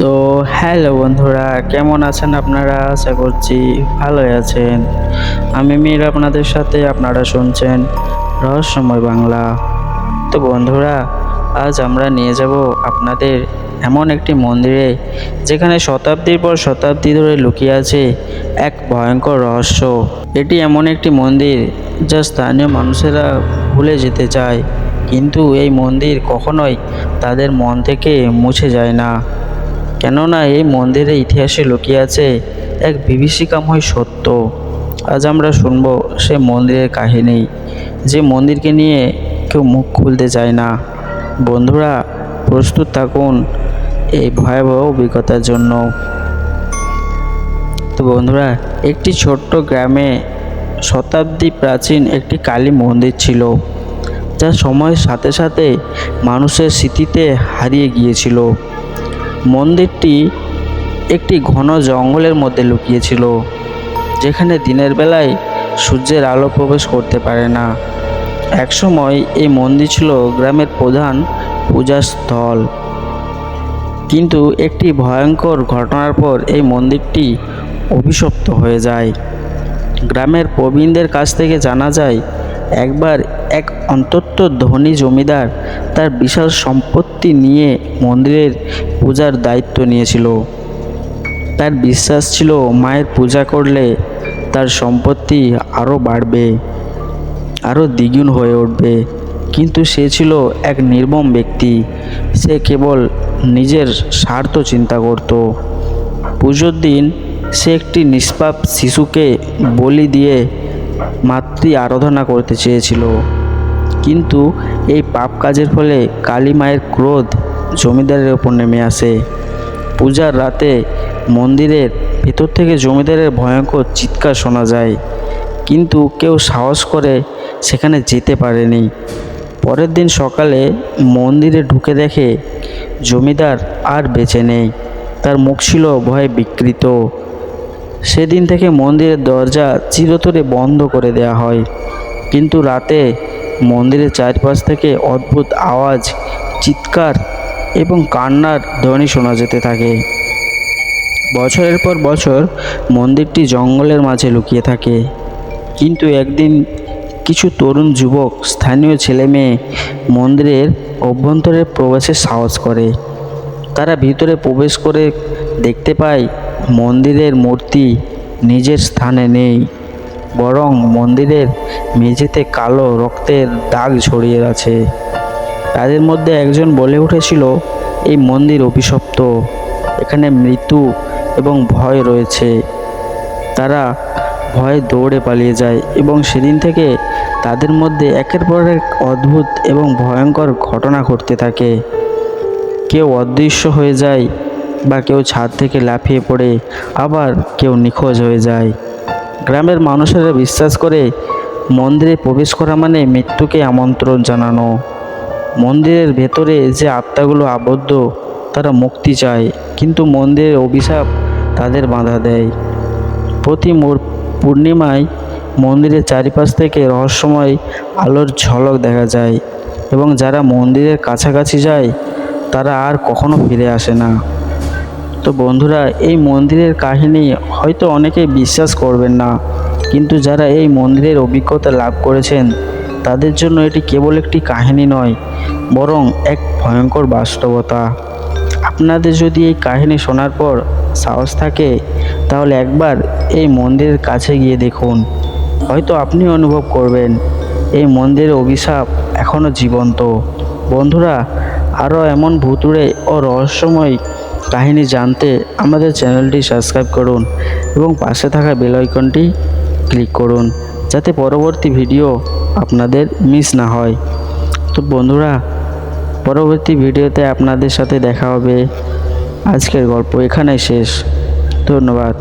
তো হ্যালো বন্ধুরা, কেমন আছেন আপনারা? আশা করছি ভালোই আছেন। আমি মীর আপনাদের সাথে, আপনারা শুনছেন রহস্যময় বাংলা। তো বন্ধুরা, আজ আমরা নিয়ে যাব আপনাদের এমন একটি মন্দিরে, যেখানে শতাব্দীর পর শতাব্দী ধরে লুকিয়ে আছে এক ভয়ঙ্কর রহস্য। এটি এমন একটি মন্দির যা স্থানীয় মানুষেরা ভুলে যেতে চায়, কিন্তু এই মন্দির কখনোই তাদের মন থেকে মুছে যায় না। কেননা এই মন্দিরের ইতিহাসে লুকিয়ে আছে এক বিভীষিকাময় সত্য। আজ আমরা শুনব সে মন্দিরের কাহিনী। যে মন্দিরকে নিয়ে কেউ মুখ খুলতে চায় না। বন্ধুরা, প্রস্তুত থাকুন এই ভয়াবহ অভিজ্ঞতার জন্য। তো বন্ধুরা, একটি ছোট্ট গ্রামে শতাব্দী প্রাচীন একটি কালী মন্দির ছিল, যা সময়ের সাথে সাথে মানুষের স্মৃতিতে হারিয়ে গিয়েছিল। মন্দিরটি একটি ঘন জঙ্গলের মধ্যে লুকিয়েছিল, যেখানে দিনের বেলায় সূর্যের আলো প্রবেশ করতে পারে না। একসময় এই মন্দির ছিল গ্রামের প্রধান পূজাস্থল কিন্তু একটি ভয়ঙ্কর ঘটনার পর এই মন্দিরটি অভিশপ্ত হয়ে যায়। গ্রামের প্রবীণদের কাছ থেকে জানা যায়, একবার এক অন্তত ধনী জমিদার তার বিশাল সম্পত্তি নিয়ে মন্দিরের পূজার দায়িত্ব নিয়েছিল। তার বিশ্বাস ছিল মায়ের পূজা করলে তার সম্পত্তি আরও বাড়বে, আরও দ্বিগুণ হয়ে উঠবে। কিন্তু সে ছিল এক নির্মম ব্যক্তি। সে কেবল নিজের স্বার্থ চিন্তা করত। পুজোর দিন সে একটি নিষ্পাপ শিশুকে বলি দিয়ে মাতৃ আরাধনা করতে চেয়েছিল। কিন্তু এই পাপ কাজের ফলে কালী মায়ের ক্রোধ জমিদারের ওপর নেমে আসে। পূজার রাতে মন্দিরের ভেতর থেকে জমিদারের ভয়ঙ্কর চিৎকার শোনা যায়। কিন্তু কেউ সাহস করে সেখানে যেতে পারেনি। পরের দিন সকালে মন্দিরে ঢুকে দেখে জমিদার আর বেঁচে নেই। তার মুখ ছিল ভয়ে বিকৃত। সেদিন থেকে মন্দিরের দরজা চিরতরে বন্ধ করে দেওয়া হয়। কিন্তু রাতে মন্দিরের চারপাশ থেকে অদ্ভুত আওয়াজ, চিৎকার এবং কান্নার ধ্বনি শোনা যেতে থাকে। বছরের পর বছর মন্দিরটি জঙ্গলের মাঝে লুকিয়ে থাকে। কিন্তু একদিন কিছু তরুণ যুবক, স্থানীয় ছেলে মেয়ে মন্দিরের অভ্যন্তরে প্রবেশের সাহস করে। তারা ভিতরে প্রবেশ করে দেখতে পায় মন্দিরের মূর্তি নিজের স্থানে নেই, বরং মন্দিরের মেঝেতে কালো রক্তের দাগ ছড়িয়ে আছে। তাদের মধ্যে একজন বলে উঠেছিল, এই মন্দির অভিশপ্ত, এখানে মৃত্যু এবং ভয় রয়েছে। তারা ভয়ে দৌড়ে পালিয়ে যায় এবং সেদিন থেকে তাদের মধ্যে একের পর এক অদ্ভুত এবং ভয়ঙ্কর ঘটনা ঘটতে থাকে। কেউ অদৃশ্য হয়ে যায় বা কেউ ছাদ থেকে লাফিয়ে পড়ে আবার কেউ নিখোঁজ হয়ে যায়। গ্রামের মানুষেরা বিশ্বাস করে মন্দিরে প্রবেশ করা মানে মৃত্যুকে আমন্ত্রণ জানানো। মন্দিরের ভেতরে যে আত্মাগুলো আবদ্ধ, তারা মুক্তি চায়, কিন্তু মন্দিরের অভিশাপ তাদের বাধা দেয়। প্রতি পূর্ণিমায় মন্দিরের চারিপাশ থেকে রহস্যময় আলোর ঝলক দেখা যায় এবং যারা মন্দিরের কাছাকাছি যায়, তারা আর কখনো ফিরে আসে না। তো বন্ধুরা, এই মন্দিরের কাহিনী হয়তো অনেকে বিশ্বাস করবেন না, কিন্তু যারা এই মন্দিরের অভিজ্ঞতা লাভ করেছেন, তাদের জন্য এটি কেবল একটি কাহিনী নয়, বরং এক ভয়ঙ্কর বাস্তবতা। আপনাদের যদি এই কাহিনী শোনার পর সাহস থাকে, তাহলে একবার এই মন্দিরের কাছে গিয়ে দেখুন। হয়তো আপনি অনুভব করবেন, এই মন্দিরের অভিশাপ এখনও জীবন্ত। বন্ধুরা, আরও এমন ভুতুড়ে ও রহস্যময় কাহিনী জানতে আমাদের চ্যানেলটি সাবস্ক্রাইব করুন এবং পাশে থাকা বেল আইকনটি ক্লিক করুন যাতে পরবর্তী ভিডিও আপনাদের মিস না হয়। তো বন্ধুরা, পরবর্তী ভিডিওতে আপনাদের সাথে দেখা হবে। আজকের গল্প এখানেই শেষ। ধন্যবাদ।